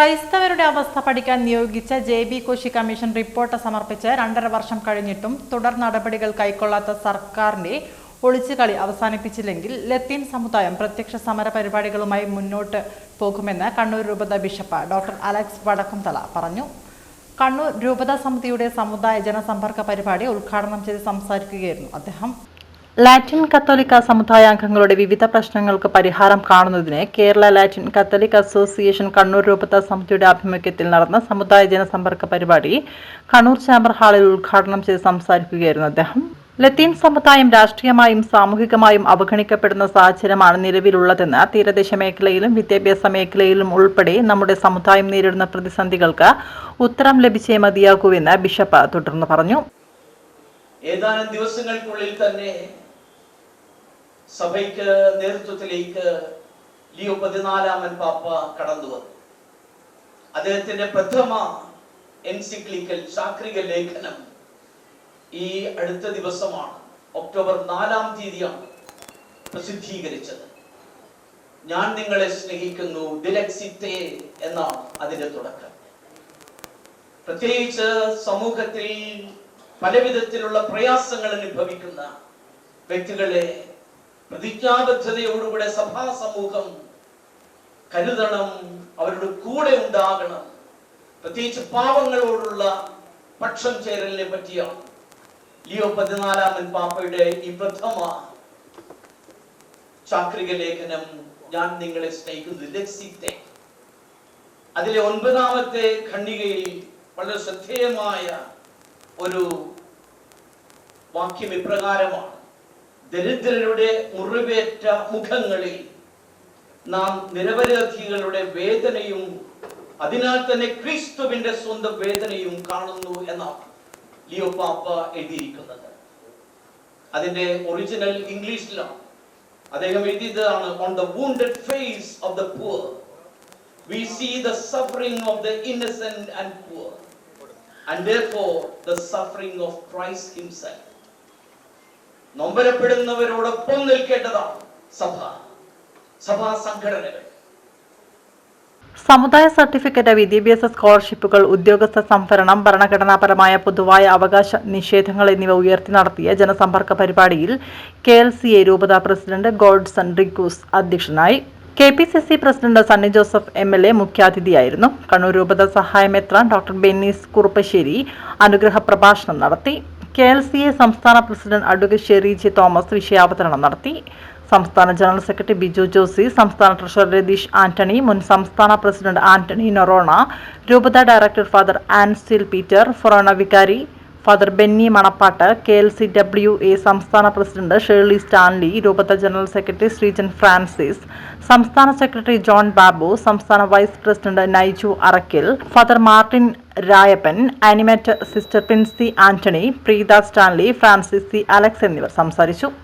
ക്രൈസ്തവരുടെ അവസ്ഥ പഠിക്കാൻ നിയോഗിച്ച J B Koshy commission report സമർപ്പിച്ച് രണ്ടര വർഷം കഴിഞ്ഞിട്ടും തുടർ നടപടികൾ കൈക്കൊള്ളാത്ത സർക്കാരിന്റെ ഒളിച്ചുകളി അവസാനിപ്പിച്ചില്ലെങ്കിൽ ലത്തീൻ സമുദായം പ്രത്യക്ഷ സമര പരിപാടികളുമായി മുന്നോട്ട് പോകുമെന്ന് കണ്ണൂർ രൂപത ബിഷപ്പ് ഡോക്ടർ അലക്സ് വടക്കുംതല പറഞ്ഞു. കണ്ണൂർ രൂപത സമിതിയുടെ സമുദായ ജനസമ്പർക്ക പരിപാടി ഉദ്ഘാടനം ചെയ്ത് സംസാരിക്കുകയായിരുന്നു അദ്ദേഹം. ലാറ്റിൻ കത്തോലിക്ക സമുദായാംഗങ്ങളുടെ വിവിധ പ്രശ്നങ്ങൾക്ക് പരിഹാരം കാണുന്നതിന് Kerala Latin Catholic Association Kannur രൂപത സമിതിയുടെ ആഭിമുഖ്യത്തിൽ നടന്ന സമുദായ ജനസമ്പർക്ക പരിപാടി കണ്ണൂർ ചാമ്പർ ഹാളിൽ ഉദ്ഘാടനം ചെയ്ത് സംസാരിക്കുകയായിരുന്നു അദ്ദേഹം. ലത്തീൻ സമുദായം രാഷ്ട്രീയമായും സാമൂഹികമായും അവഗണിക്കപ്പെടുന്ന സാഹചര്യമാണ് നിലവിലുള്ളതെന്ന് തീരദേശ മേഖലയിലും വിദ്യാഭ്യാസ മേഖലയിലും ഉൾപ്പെടെ നമ്മുടെ സമുദായം നേരിടുന്ന പ്രതിസന്ധികൾക്ക് ഉത്തരം ലഭിച്ചേ മതിയാകൂവെന്ന് ബിഷപ്പ് തുടർന്ന് പറഞ്ഞു. ഏതാനും ദിവസങ്ങൾക്കുള്ളിൽ തന്നെ സഭയ്ക്ക് നേതൃത്വത്തിലേക്ക് ലിയോ പതിനാലാമൻ പാപ്പ കടന്നു വന്നു. അദ്ദേഹത്തിന്റെ പ്രഥമ എൻസിക്ലിക്കൽ ശാക്രിക ലേഖനം ഈ അടുത്ത ദിവസമാണ് ഒക്ടോബർ നാലാം തീയതിയാണ് പ്രസിദ്ധീകരിച്ചത്. ഞാൻ നിങ്ങളെ സ്നേഹിക്കുന്നു ദിലക്സിത്തെ എന്നാണ് അതിന്റെ തുടക്കം. പ്രത്യേകിച്ച് സമൂഹത്തിൽ പലവിധത്തിലുള്ള പ്രയാസങ്ങൾ അനുഭവിക്കുന്ന വ്യക്തികളെ പ്രതിജ്ഞാബദ്ധതയോടുകൂടെ സഭാ സമൂഹം കരുതണം അവരുടെ കൂടെ ഉണ്ടാകണം. പ്രത്യേകിച്ച് പാവങ്ങളോടുള്ള പക്ഷം ചേരലിനെ പറ്റിയ ലിയോ പതിനാലാമൻ പാപ്പയുടെ ഈ പ്രഥമ ചാക്രിക ലേഖനം ഞാൻ നിങ്ങളെ സ്നേഹിക്കുന്നു. ലക്സിത്തെ അതിലെ ഒൻപതാമത്തെ ഖണ്ഡികയിൽ വളരെ ശ്രദ്ധേയമായ ഒരു വാക്യം ഇപ്രകാരമാണ്. ദരിദ്രരുടെ മുറിവേറ്റ മുഖങ്ങളിൽ നാം നിരപരാധികളുടെ വേദനയും അതിനാൽ തന്നെ ക്രിസ്തുവിന്റെ സ്വന്തം വേദനയും കാണുന്നു എന്നാണ് ലിയോ പാപ്പ എഴുതിയിരിക്കുന്നത്. അതിന്റെ ഒറിജിനൽ ഇംഗ്ലീഷിലാണ് അദ്ദേഹം എഴുതിയതാണ് on the wounded face of the poor we see the suffering of the innocent and poor and the suffering of Christ himself. നൊമ്പരപ്പെടുന്നവരോടൊപ്പം നിൽക്കേണ്ടതാണ് സഭ സഭാ സംഘടനകൾ. സമുദായ സർട്ടിഫിക്കറ്റ് വിദ്യാഭ്യാസ സ്കോളർഷിപ്പുകൾ ഉദ്യോഗസ്ഥ സംഭരണം ഭരണഘടനാപരമായ പൊതുവായ അവകാശ നിഷേധങ്ങൾ എന്നിവ ഉയർത്തി നടത്തിയ ജനസമ്പർക്ക പരിപാടിയിൽ കെ എൽ സി എ രൂപത പ്രസിഡന്റ് ഗോഡ്സൺ റിക്കൂസ് അധ്യക്ഷനായി. K P C C president Sunny Joseph M L A മുഖ്യാതിഥിയായിരുന്നു. Kannur രൂപത സഹായമെത്രാൻ ഡോക്ടർ ബെന്നീസ് കുറുപ്പശ്ശേരി അനുഗ്രഹ പ്രഭാഷണം നടത്തി. കെ എൽ സി എ സംസ്ഥാന president advocate Sherry J Thomas വിഷയാവതരണം നടത്തി. സംസ്ഥാന ജനറൽ സെക്രട്ടറി ബിജു ജോസി സംസ്ഥാന ട്രഷറർ രതീഷ് ആന്റണി മുൻ സംസ്ഥാന പ്രസിഡന്റ് ആന്റണി നൊറോണ രൂപത ഡയറക്ടർ ഫാദർ ആൻസിൽ പീറ്റർ ഫൊറോണ വികാരി father Benny Manappat K L C W A സംസ്ഥാന പ്രസിഡന്റ് ഷേർലി സ്റ്റാൻലി രൂപത ജനറൽ സെക്രട്ടറി ശ്രീജൻ ഫ്രാൻസിസ് സംസ്ഥാന സെക്രട്ടറി ജോൺ ബാബു സംസ്ഥാന vice president Naiju Arakkil father Martin Rayappan animator sister Pincy Antony Preetha Stanley Francis C Alex എന്നിവർ സംസാരിച്ചു.